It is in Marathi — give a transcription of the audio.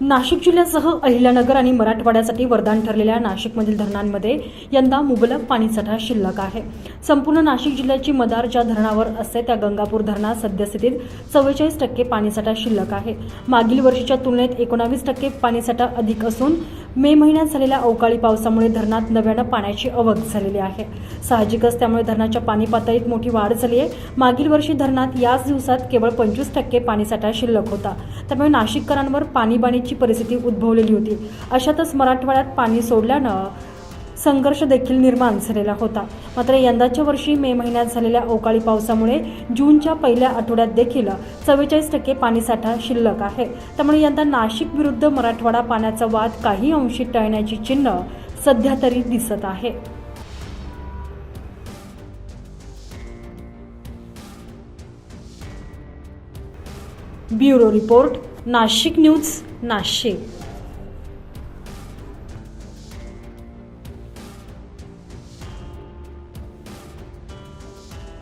नाशिक जिल्ह्यासह अहिल्यानगर आणि मराठवाड्यासाठी वरदान ठरलेल्या नाशिकमधील धरणांमध्ये यंदा मुबलक पाणीसाठा शिल्लक आहे. संपूर्ण नाशिक जिल्ह्याची मदार ज्या धरणावर असते त्या गंगापूर धरणात सद्यस्थितीत चव्वेचाळीस टक्के पाणीसाठा शिल्लक आहे. मागील वर्षीच्या तुलनेत एकोणावीस टक्के पाणीसाठा अधिक असून मे महिन्यात झालेल्या अवकाळी पावसामुळे धरणात नव्यानं पाण्याची आवक झालेली आहे. साहजिकच त्यामुळे धरणाच्या पाणी पातळीत मोठी वाढ झाली आहे. मागील वर्षी धरणात याच दिवसात केवळ पंचवीस टक्के पाणीसाठा शिल्लक होता. त्यामुळे नाशिककरांवर पाणीबाणीची परिस्थिती उद्भवलेली होती. अशातच मराठवाड्यात पाणी सोडल्यानं संघर्ष देखील निर्माण झालेला होता. मात्र यंदाच्या वर्षी मे महिन्यात झालेल्या अवकाळी पावसामुळे जूनच्या पहिल्या आठवड्यात देखील चव्वेचाळीस टक्के पाणीसाठा शिल्लक आहे. त्यामुळे यंदा नाशिक विरुद्ध मराठवाडा पाण्याचा वाद काही अंशी टळण्याची चिन्ह सध्या तरी दिसत आहे. Bureau report Nashik news Nashik.